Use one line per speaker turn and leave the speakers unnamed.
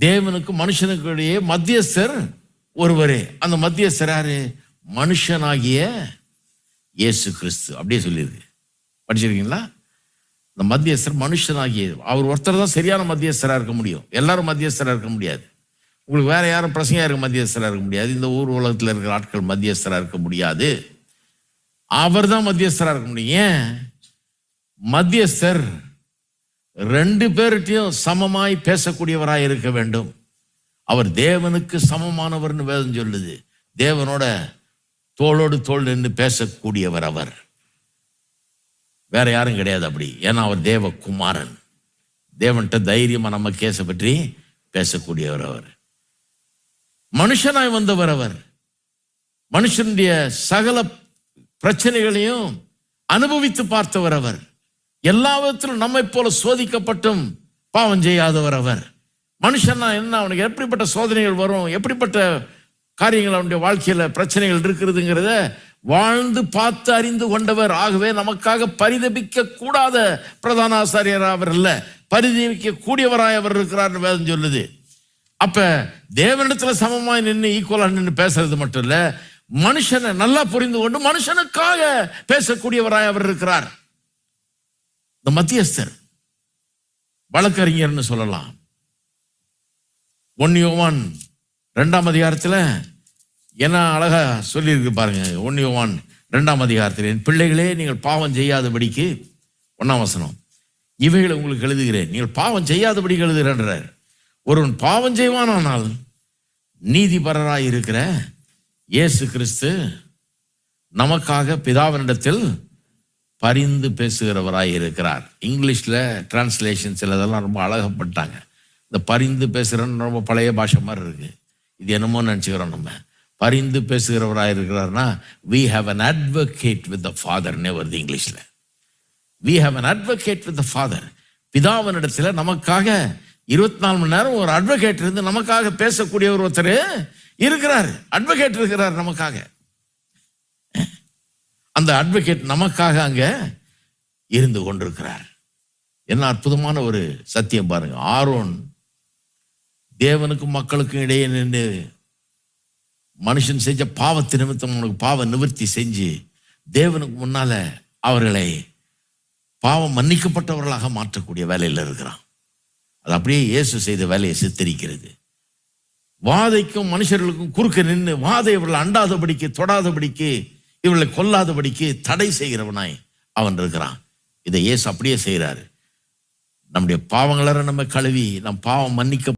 தேவனுக்கு மனுஷனுக்கு இடையே மத்தியஸ்தர் ஒருவரே. அந்த மத்தியஸ்தர் யாரு? மனுஷனாகிய இயேசு கிறிஸ்து. அப்படியே சொல்லியிருக்கு. படிச்சிருக்கீங்களா? இந்த மத்தியஸ்தர் மனுஷனாகிய அவர் ஒருத்தர் தான் சரியான மத்தியஸ்தராக இருக்க முடியும். எல்லாரும் மத்தியஸ்தராக இருக்க முடியாது. உங்களுக்கு வேற யாரும் பிரசங்காக இருக்க மத்தியஸ்தராக இருக்க முடியாது. இந்த ஊர் உலகத்தில் இருக்கிற ஆட்கள் மத்தியஸ்தராக இருக்க முடியாது. அவர் தான் மத்தியஸ்தராக இருக்க முடியும். ஏன்? மத்தியஸ்தர் ரெண்டு பேர்கிட்டையும் சமமாய் பேசக்கூடியவராய் இருக்க வேண்டும். அவர் தேவனுக்கு சமமானவர்னு வேதம் சொல்லுது. தேவனோட தோளோடு தோள் நின்று பேசக்கூடியவர் அவர். வேற யாரும் கிடையாது அப்படி. ஏன்னா அவர் தேவ குமாரன் தேவன்கிட்ட தைரியமா நம்ம கேஸை பற்றி பேசக்கூடியவர் அவர். மனுஷனாய் வந்தவர் அவர். மனுஷனுடைய சகல பிரச்சனைகளையும் அனுபவித்து பார்த்தவர் அவர். எல்லா விதத்திலும் நம்மை போல சோதிக்கப்பட்டும் பாவம் செய்யாதவர் அவர். மனுஷன்னா என்ன? அவனுக்கு எப்படிப்பட்ட சோதனைகள் வரும்? எப்படிப்பட்ட காரியங்கள் அவனுடைய வாழ்க்கையில் பிரச்சனைகள் இருக்கிறதுங்கிறத வாழ்ந்து பார்த்து அறிந்து கொண்டவர். ஆகவே நமக்காக பரிதபிக்க கூடாத பிரதான ஆசாரியர் அவர் அல்ல. பரிதவிக்க கூடியவராய் அவர் இருக்கிறார் வேதம் சொல்லுது. அப்ப தேவனிடத்துல சமமாய் நின்று ஈக்குவலாக நின்று பேசுறது மட்டும் இல்லை மனுஷனை நல்லா புரிந்து கொண்டு மனுஷனுக்காக பேசக்கூடியவராய் அவர் இருக்கிறார். இந்த மத்தியஸ்தர் வழக்கறிஞர்னு சொல்லலாம். ஒன் யோவான் ரெண்டாம் அதிகாரத்தில் என்ன அழகா சொல்லியிருக்கு பாருங்க. ஒன் யோவான் ரெண்டாம் அதிகாரத்தில் என் பிள்ளைகளே நீங்கள் பாவம் செய்யாதபடிக்கு ஒன்றாம் வசனம் இவைகளை உங்களுக்கு எழுதுகிறேன். நீங்கள் பாவம் செய்யாதபடிக்கு எழுதுகிறேன்றார். ஒருவன் பாவம் செய்வானானால் நீதிபரராக இருக்கிற இயேசு கிறிஸ்து நமக்காக பிதாவினிடத்தில் பரிந்து பேசுகிறவராய் இருக்கிறார். இங்கிலீஷில் டிரான்ஸ்லேஷன் சிலதெல்லாம் ரொம்ப அழகப்பட்டாங்க. இந்த பரிந்து பேசுகிறன்னு ரொம்ப பழைய பாஷை மாதிரி இருக்குது இது என்னமோ நினச்சிக்கிறோம் நம்ம. பரிந்து பேசுகிறவராக இருக்கிறார்னா we have an advocate with the ஃபாதர்னே வருது இங்கிலீஷில். We have an advocate with the father பிதாவினிடத்தில் நமக்காக இருபத்தி நாலு மணி நேரம் ஒரு அட்வொகேட் இருந்து நமக்காக பேசக்கூடிய ஒரு ஒருத்தர் இருக்கிறார். அட்வொகேட் இருக்கிறார் நமக்காக. அந்த அட்வொகேட் நமக்காக அங்கே இருந்து கொண்டிருக்கிறார். என்ன அற்புதமான ஒரு சத்தியம் பாருங்க. ஆரோன் தேவனுக்கும் மக்களுக்கும் இடையே நின்று மனுஷன் செஞ்ச பாவத்து நிமித்தம் உனக்கு பாவ நிவர்த்தி செஞ்சு தேவனுக்கு முன்னால அவர்களை பாவம் மன்னிக்கப்பட்டவர்களாக மாற்றக்கூடிய வேலையில் இருக்கிறான். அது அப்படியே இயேசு செய்த வேலையை சித்தரிக்கிறது. வாதைக்கும் மனுஷர்களுக்கும் குறுக்க நின்று வாதை இவர்களை அண்டாதபடிக்கு தொடாதபடிக்கு இவர்களை கொல்லாதபடிக்கு தடை செய்கிறவனாய் அவன் இருக்கிறான். இதை ஏசு அப்படியே செய்கிறாரு. நம்முடைய பாவங்களை நம்ம கழுவி நம் பாவம் மன்னிக்க